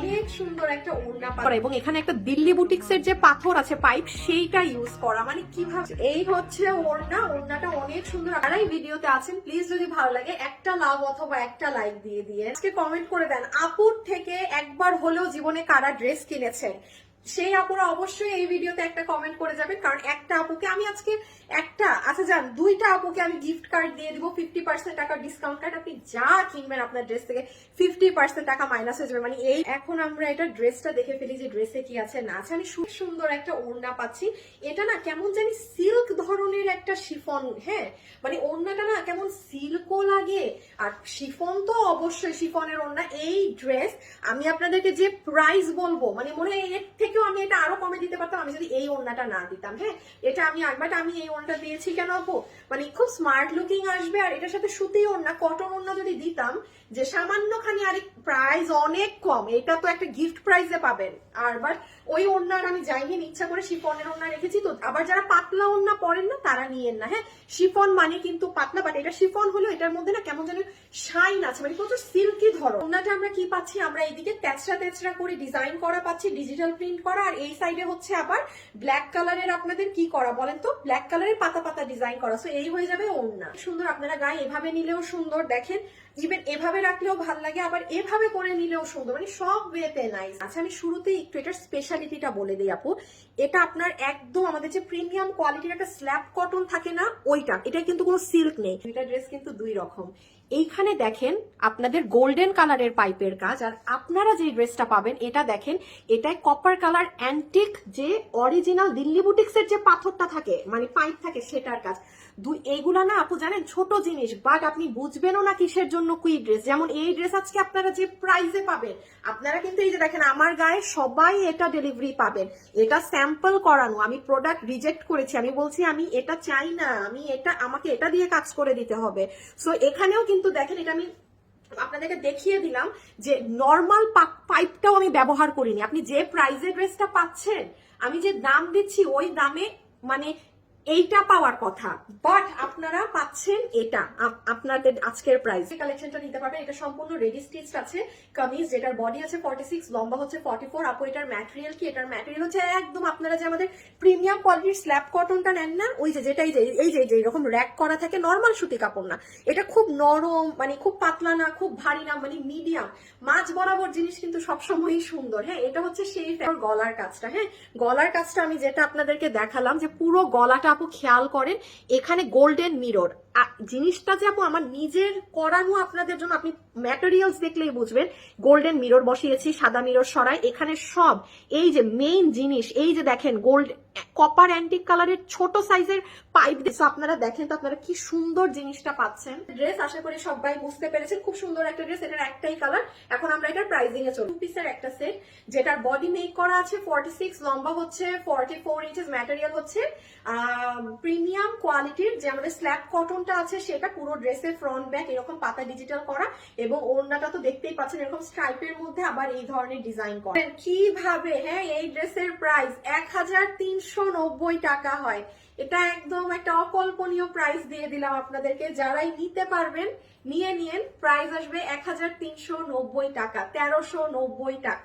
অনেক সুন্দর একটা এবং এখানে একটা দিল্লি বুটিক্সের যে পাথর আছে পাইপ সেইটা ইউজ করা। মানে কীভাবে এই হচ্ছে ওড়না। ওড়নাটা অনেক সুন্দর। আরাই ভিডিওতে আছেন প্লিজ যদি ভালো লাগে একটা লাভ অথবা একটা লাইক দিয়ে দিয়ে আজকে কমেন্ট করে দেন আপুর থেকে একবার হলেও জীবনে কারা ড্রেস কিনেছেন? সেই আপুরা অবশ্যই এই ভিডিওতে একটা কমেন্ট করে যাবেন কারণ একটা আপুকে আমি আজকে একটা আচ্ছা যান, দুইটা আপুকে আমি গিফট কার্ড দিয়ে দিব ফিফটি পার্সেন্ট টাকা ডিসকাউন্ট কার্ড আপনি যা কিনবেন আপনার ড্রেস থেকে ফিফটি পার্সেন্ট টাকা মাইনাস হয়ে যাবে। মানে এই, এখন আমরা এটা ড্রেসটা দেখে ফেলি যে ড্রেসে কি আছে, না আছে। আমি সুন্দর একটা ওড়না পাচ্ছি। এটা না কেমন জানি সিল্ক ধরনের একটা শিফন হ্যাঁ? মানে ওড়নাটা না কেমন সিল্কও লাগে, আর শিফন তো অবশ্যই শিফনের ওড়না। এই ড্রেস আমি আপনাদেরকে যে প্রাইস বলব মানে মনে হয় এর থেকেও আমি এটা আরও কমে দিতে পারতাম, আমি যদি এই ওড়নাটা না দিতাম হ্যাঁ? এটা আমি বাট আমি এই ওড়নাটা দিয়েছি কেন আপু মানে খুব স্মার্ট লুকিং আসবে, আর এটার সাথে সুতি ওড়না কটন ওড়না যদি দিতাম, যে সামান্যখানি আর প্রাইস অনেক কম, এটা তো একটা গিফট প্রাইজে পাবেন। আর বাট ওই ওড়নার আমি যাইনি ইচ্ছা করে শিফনের ওড়না রেখেছি তো, আবার যারা পাতলা ওড়না পরেন না, তারা নিয়েন না হ্যাঁ? শিফন মানে কিন্তু পাতলা বাট এটা শিফন হলো এটার মধ্যে না কেমন যেন শাইন আছে মানে প্রচুর সিল্কি ধরো ওড়নাটা আমরা কি পাচ্ছি? আমরা এইদিকে তেচরা তেচরা করে ডিজাইন করা পাচ্ছি ডিজিটাল প্রিন্ট করা, আর এই সাইডে হচ্ছে আবার ব্ল্যাক কালারের আপনাদের কি করা বলেন তো? ব্ল্যাক কালারের পাতা পাতা ডিজাইন করা। সো এই হয়ে যাবে ওড়না। সুন্দর, আপনারা গায়ে এভাবে নিলেও সুন্দর, দেখেন ইভেন এভাবে রাখলেও ভালো লাগে, আবার এভাবে করে নিলেও সুন্দর। মানে সব ওয়েতে নাইস আচ্ছা আমি শুরুতেই একটু এটার স্পেশালিটিটা বলে দিই আপু। এটা আপনার একদম আমাদের যে প্রিমিয়াম কোয়ালিটির একটা স্ল্যাব কটন থাকে না, ওইটা। এটা কিন্তু কোনো সিল্ক নেই। এটা ড্রেস কিন্তু দুই রকম। এইখানে দেখেন, আপনাদের গোল্ডেন কালারের পাইপের কাজ, আর আপনারা যে ড্রেসটা পাবেন, এটা দেখেন এটা কপার কালার অ্যান্টিক যে অরিজিনাল দিল্লি বুটিক্সের যে পাথরটা থাকে মানে পাইপ থাকে সেটার কাজ। দুই, এগুলা না আপু জানেন, ছোট জিনিস বাট আপনি বুঝবেনও না কিসের জন্য কুই ড্রেস যেমন এই ড্রেস আজকে আপনারা যে প্রাইজে পাবেন, আপনারা কিন্তু এই যে দেখেন, আমার গায়ে সবাই এটা ডেলিভারি পাবেন। এটা স্যাম্পল করানো, আমি প্রোডাক্ট রিজেক্ট করেছি, আমি বলছি, আমি এটা চাই না, আমি এটা, আমাকে এটা দিয়ে কাজ করে দিতে হবে। সো এখানেও কিন্তু দেখেন, এটা আমি আপনাদেরকে দেখিয়ে দিলাম যে নর্মাল পাইপটাও আমি ব্যবহার করিনি। আপনি যে প্রাইজের ড্রেসটা পাচ্ছেন, আমি যে দাম দিচ্ছি, ওই দামে মানে এইটা পাওয়ার কথা বাট আপনারা পাচ্ছেন এটা আপনাদের আজকের প্রাইস কালেকশনটা নিতে পারবেন, এটা সম্পূর্ণ রেডি স্টিচ আছে, কামিজ, যেটার বডি আছে ফর্টি সিক্স লম্বা হচ্ছে ফর্টি ফোর আপু, এটার ম্যাটেরিয়াল কি? এটার ম্যাটেরিয়াল হচ্ছে একদম আপনারা যে আমাদের প্রিমিয়াম কোয়ালিটির স্ল্যাব কটনটা নেন না, ওই যে যেটা এই যে এই যে এরকম র্যাক করা থাকে নর্মাল সুতি কাপড় না। এটা খুব নরম মানে খুব পাতলা না, খুব ভারী না মানে মিডিয়াম মাছ বরাবর জিনিস কিন্তু সবসময়ই সুন্দর হ্যাঁ? এটা হচ্ছে সেই গলার কাজটা হ্যাঁ? গলার কাজটা আমি যেটা আপনাদেরকে দেখালাম, যে পুরো গলাটা আপু খেয়াল করেন এখানে গোল্ডেন মিরর জিনিসটা যে আপু আমার নিজের করানো আপনাদের জন্য, আপনি ম্যাটেরিয়ালস দেখলেই বুঝবেন। গোল্ডেন মিরর বসিয়েছি, সাদা মিরর সরাই, এখানে সব, এই যে মেইন জিনিস, এই যে দেখেন গোল্ড কপার অ্যান্টিক কালারের ছোট সাইজের পাইপ দিচ্ছে আপনারা দেখেন তো আপনারা কি সুন্দর জিনিসটা পাচ্ছেন। ড্রেস আশা করি সবাই বুঝতে পেরেছেন, খুব সুন্দর একটা ড্রেস এটার একটাই কালার এখন আমরা এটার প্রাইসিং এ চলি পিসের একটা সেট যেটার বডি মেক করা আছে ফর্টি সিক্স লম্বা হচ্ছে ফর্টি ফোর ইঞ্চেস ম্যাটেরিয়াল হচ্ছে প্রিমিয়াম কোয়ালিটির যে আমাদের স্ল্যাব কটনটা আছে, সেটা পুরো ড্রেসের ফ্রন্ট ব্যাক এরকম পাতা ডিজিটাল করা এবং ওড়নাটা তো দেখতেই পাচ্ছেন, এরকম স্ট্রাইপের মধ্যে আবার এই ধরনের ডিজাইন করা। কীভাবে? হ্যাঁ এই ড্রেসের প্রাইস এক হাজার তিনশো নব্বই টাকা হয়। এটা একদম একটা অকল্পনীয় প্রাইস দিয়ে দিলাম আপনাদেরকে। যারাই নিতে পারবেন, নিয়ে নিয়েন প্রাইস আসবে এক হাজার তিনশো নব্বই টাকা, তেরোশো টাকা।